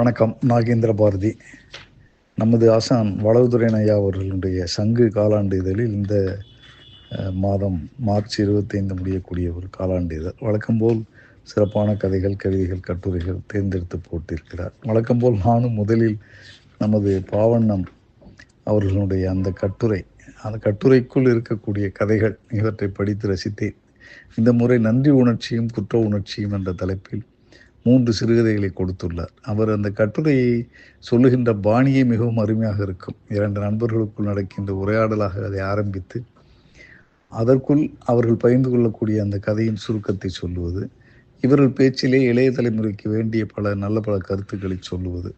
வணக்கம் நாகேந்திர பாரதி. நமது ஆசான் வளவுதுறை ஐயா அவர்களுடைய சங்கு காலாண்டு இதழில் இந்த மாதம் மார்ச் இருபத்தைந்து முடியக்கூடிய ஒரு காலாண்டு இதழ் வழக்கம்போல் சிறப்பான கதைகள் கவிதைகள் கட்டுரைகள் தேர்ந்தெடுத்து போட்டிருக்கிறார். வழக்கம்போல் நானும் முதலில் நமது பாவண்ணம் அவர்களுடைய அந்த கட்டுரை அந்த கட்டுரைக்குள் இருக்கக்கூடிய கதைகள் இவற்றை படித்து ரசித்தேன். இந்த முறை நன்றி உணர்ச்சியும் குற்ற உணர்ச்சியும் என்ற தலைப்பில் மூன்று சிறுகதைகளை கொடுத்துள்ளார். அவர் அந்த கட்டுரையை சொல்லுகின்ற பாணியே மிகவும் அருமையாக இருக்கும். இரண்டு நண்பர்களுக்குள் நடக்கின்ற உரையாடலாக அதை ஆரம்பித்து அதற்குள் அவர்கள் பகிர்ந்து கொள்ளக்கூடிய அந்த கதையின் சுருக்கத்தை சொல்லுவது இவர்கள் பேச்சிலே இளைய தலைமுறைக்கு வேண்டிய பல நல்ல பல கருத்துக்களை சொல்லுவது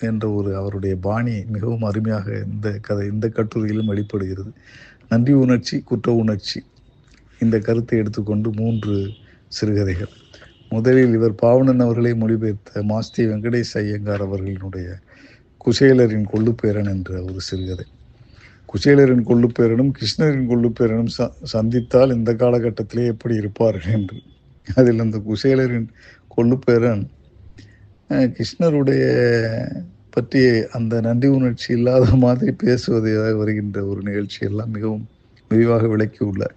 என்ற ஒரு அவருடைய பாணி மிகவும் அருமையாக இந்த கதை இந்த கட்டுரையிலும் வெளிப்படுகிறது. நன்றி உணர்ச்சி குற்ற உணர்ச்சி. இந்த கருத்தை எடுத்துக்கொண்டு மூன்று சிறுகதைகள். முதலில் இவர் பாவணன் அவர்களை மொழிபெயர்த்த மாஸ்தி வெங்கடேஷ் ஐயங்கார் அவர்களினுடைய குசேலரின் கொள்ளுப்பேரன் என்ற ஒரு சிறுகதை. குசேலரின் கொள்ளுப்பேரனும் கிருஷ்ணரின் கொள்ளுப்பேரனும் ச சந்தித்தால் இந்த காலகட்டத்திலே எப்படி இருப்பார்கள் என்று. அதில் அந்த குசேலரின் கொள்ளுப்பேரன் கிருஷ்ணருடைய பற்றிய அந்த நன்றி உணர்ச்சி இல்லாத மாதிரி பேசுவதாக வருகின்ற ஒரு நிகழ்ச்சியெல்லாம் மிகவும் விரிவாக விளக்கியுள்ளார்.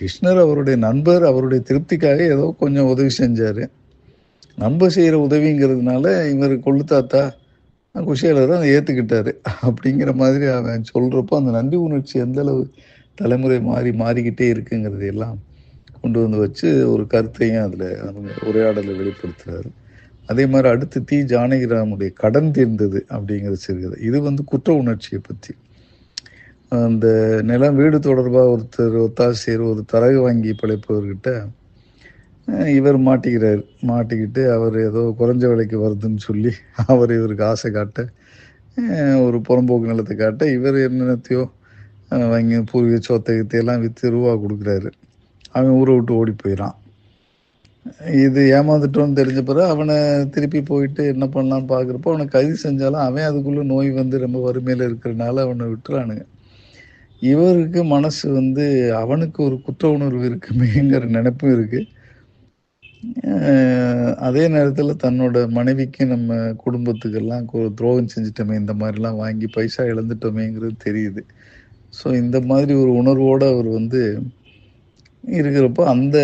கிருஷ்ணர் அவருடைய நண்பர் அவருடைய திருப்திக்காக ஏதோ கொஞ்சம் உதவி செஞ்சார். நண்பர் செய்கிற உதவிங்கிறதுனால இவர் கொள்ளு தாத்தா குஷியாளர் அதை ஏற்றுக்கிட்டாரு அப்படிங்கிற மாதிரி அவன் சொல்கிறப்போ அந்த நன்றி உணர்ச்சி எந்தளவு தலைமுறை மாறி மாறிக்கிட்டே இருக்குங்கிறது எல்லாம் கொண்டு வந்து வச்சு ஒரு கருத்தையும் அதில் அவங்க உரையாடலை வெளிப்படுத்துகிறார் அதே மாதிரி அடுத்து தி. ஜானகிராமுடைய கடன் தீர்ந்தது அப்படிங்கிற சிறுகதை. இது வந்து குற்ற உணர்ச்சியை பற்றி அந்த நிலம் வீடு தொடர்பாக ஒருத்தர் ஒத்தாசியர் ஒரு தரகு வாங்கி பிழைப்பவர்கிட்ட இவர் மாட்டிக்கிறார். மாட்டிக்கிட்டு அவர் ஏதோ குறைஞ்ச விலைக்கு வருதுன்னு சொல்லி அவர் இவருக்கு ஆசை காட்ட ஒரு புறம்போக்கு நிலத்தை காட்ட இவர் என்னத்தையோ வாங்கி பூர்வீக சோத்தகத்தையெல்லாம் விற்று ரூபா கொடுக்குறாரு. அவன் ஊரை விட்டு ஓடி போயிடான் இது ஏமாந்துட்டோன்னு தெரிஞ்ச பிறகு அவனை திருப்பி போயிட்டு என்ன பண்ணலான்னு பார்க்குறப்போ அவனை கைது செஞ்சாலும் அவன் அதுக்குள்ளே நோய் வந்து ரொம்ப வறுமையில் இருக்கிறனால அவனை விட்டுறானுங்க. இவருக்கு மனசு வந்து அவனுக்கு ஒரு குற்ற உணர்வு இருக்குமேங்கிற நினைப்பும் இருக்கு. அதே நேரத்தில் தன்னோட மனைவிக்கு நம்ம குடும்பத்துக்கெல்லாம் துரோகம் செஞ்சிட்டோமே இந்த மாதிரிலாம் வாங்கி பைசா இழந்துட்டோமேங்கிறது தெரியுது. ஸோ இந்த மாதிரி ஒரு உணர்வோடு அவர் வந்து இருக்கிறப்போ அந்த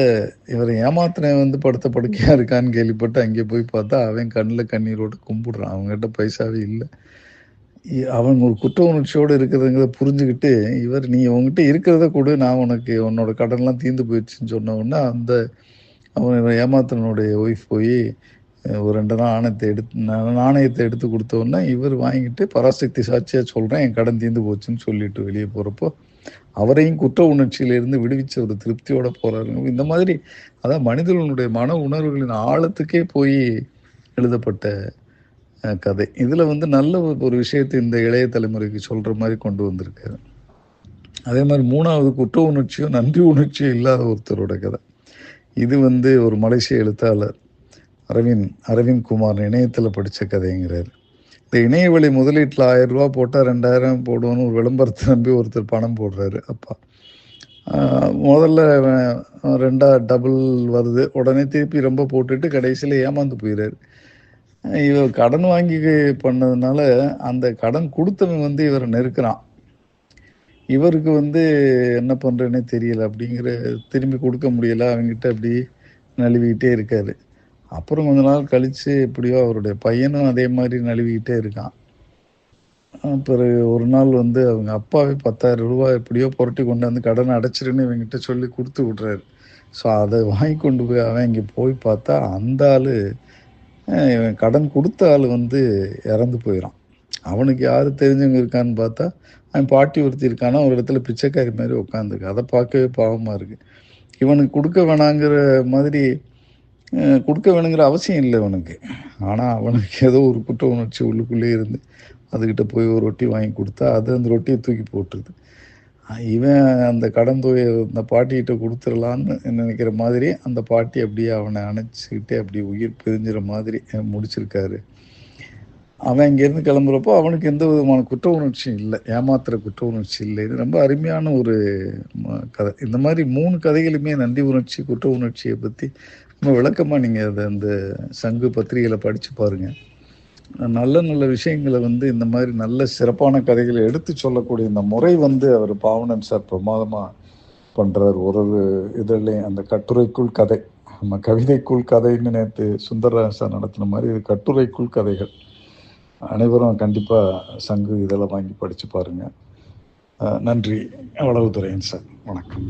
இவரை ஏமாத்தினவன் வந்து படுத்த படுக்கையாக இருக்கான்னு கேள்விப்பட்டு அங்கே போய் பார்த்தா அவன் கண்ணில் கண்ணீரோடு கும்பிடுறான். அவங்ககிட்ட பைசாவே இல்லை. அவன் ஒரு குற்ற உணர்ச்சியோடு இருக்கிறதுங்கிறத புரிஞ்சுக்கிட்டு இவர் நீ உங்ககிட்ட இருக்கிறத கொடு நான் உனக்கு உன்னோட கடன்லாம் தீர்ந்து போயிடுச்சுன்னு சொன்ன உடனே அந்த அவன் இவன் ஒய்ஃப் போய் ஒரு ரெண்டு நாள் ஆணத்தை எடுத்து நாணயத்தை எடுத்து கொடுத்த உடனே இவர் வாங்கிட்டு பராசக்தி சாட்சியாக சொல்கிறேன் என் கடன் தீர்ந்து போச்சுன்னு சொல்லிட்டு வெளியே போகிறப்போ அவரையும் குற்ற உணர்ச்சியிலிருந்து விடுவிச்ச ஒரு திருப்தியோட போகிறாருங்க இந்த மாதிரி அதான் மனிதர்களுடைய மன உணர்வுகளின் ஆழத்துக்கே போய் எழுதப்பட்ட கதை. இதில் வந்து நல்ல ஒரு- விஷயத்தை இந்த இளைய தலைமுறைக்கு சொல்கிற மாதிரி கொண்டு வந்திருக்காரு. அதே மாதிரி மூணாவது குற்ற உணர்ச்சியும் நன்றி உணர்ச்சியும் இல்லாத ஒருத்தரோட கதை. இது வந்து ஒரு மலேசிய எழுத்தாளர் அரவிந்த் அரவிந்த் குமார் இணையத்தில் படித்த கதைங்கிறார். இந்த இணையவழி முதலீட்டில் ஆயிரம் ரூபா போட்டால் ரெண்டாயிரம் போடுவோன்னு ஒரு விளம்பரத்தை நம்பி ஒருத்தர் பணம் போடுறாரு அப்பா. முதல்ல ரெண்டா டபுள் வருது. உடனே திருப்பி ரொம்ப போட்டுட்டு கடைசியில் ஏமாந்து போயிடுறாரு இவர் கடன் வாங்கி பண்ணதுனால அந்த கடன் கொடுத்தவன் வந்து இவரை நெருக்கிறான். இவருக்கு வந்து என்ன பண்ணுறேன்னே தெரியல. அப்படிங்கிற திரும்பி கொடுக்க முடியல. அவங்ககிட்ட அப்படி நழுவிக்கிட்டே இருக்காரு. அப்புறம் கொஞ்ச நாள் கழித்து எப்படியோ அவருடைய பையனும் அதே மாதிரி நழுவிக்கிட்டே இருக்கான். பிறகு ஒரு நாள் வந்து அவங்க அப்பாவே பத்தாயிரம் ரூபாய் எப்படியோ புரட்டி கொண்டு வந்து கடனை அடைச்சிருன்னு இவங்கிட்ட சொல்லி கொடுத்து விட்றாரு. ஸோ அதை வாங்கி கொண்டு போய் அவன் இங்கே போய் பார்த்தா அந்த ஆள் இவன் கடன் கொடுத்த ஆள் வந்து இறந்து போயிடான் அவனுக்கு யார் தெரிஞ்சவங்க இருக்கான்னு பார்த்தா அவன் பாட்டி ஒருத்தி இருக்கானா ஒரு இடத்துல பிச்சைக்காரி மாதிரி உட்காந்துருக்கு அதை பார்க்கவே பாவமாக இருக்குது இவனுக்கு கொடுக்க வேணாங்கிற மாதிரி கொடுக்க வேணுங்கிற அவசியம் இல்லை இவனுக்கு. ஆனால் அவனுக்கு ஏதோ ஒரு குற்ற உணர்ச்சி உள்ளுக்குள்ளே இருந்து அதுக்கிட்ட போய் ஒரு ரொட்டி வாங்கி கொடுத்தா அது அந்த ரொட்டியை தூக்கி போட்டுருது. இவன் அந்த கடன் தொகையை அந்த பாட்டிகிட்ட கொடுத்துடலான்னு நினைக்கிற மாதிரி அந்த பாட்டி அப்படியே அவனை அணைச்சிக்கிட்டே அப்படி உயிர் பிரிஞ்சுற மாதிரி முடிச்சிருக்காரு. அவன் இங்கேருந்து கிளம்புறப்போ அவனுக்கு எந்த விதமான குற்ற உணர்ச்சியும் இல்லை. ஏமாத்துற குற்ற உணர்ச்சி இல்லை. இது ரொம்ப அருமையான ஒரு ம- கதை. இந்த மாதிரி மூணு கதைகளுமே நன்றி உணர்ச்சி குற்ற உணர்ச்சியை பற்றி ரொம்ப விளக்கமாக நீங்கள் அதை அந்த சங்கு பத்திரிகையில் படித்து பாருங்கள் நல்ல நல்ல விஷயங்களை வந்து இந்த மாதிரி நல்ல சிறப்பான கதைகளை எடுத்து சொல்லக்கூடிய இந்த முறை வந்து அவர் பாவனன் சார் பிரமாதமாக பண்ணுறார் ஒரு ஒரு இதழ்லையும் அந்த கட்டுரைக்குள் கதை. நம்ம கவிதைக்குள் கதைன்னு நேற்று சுந்தரராஜன் சார் நடத்தின மாதிரி இது கட்டுரைக்குள் கதைகள். அனைவரும் கண்டிப்பாக சங்கு இதெல்லாம் வாங்கி படித்து பாருங்கள் நன்றி. அவ்வளவு துறையன் சார். வணக்கம்.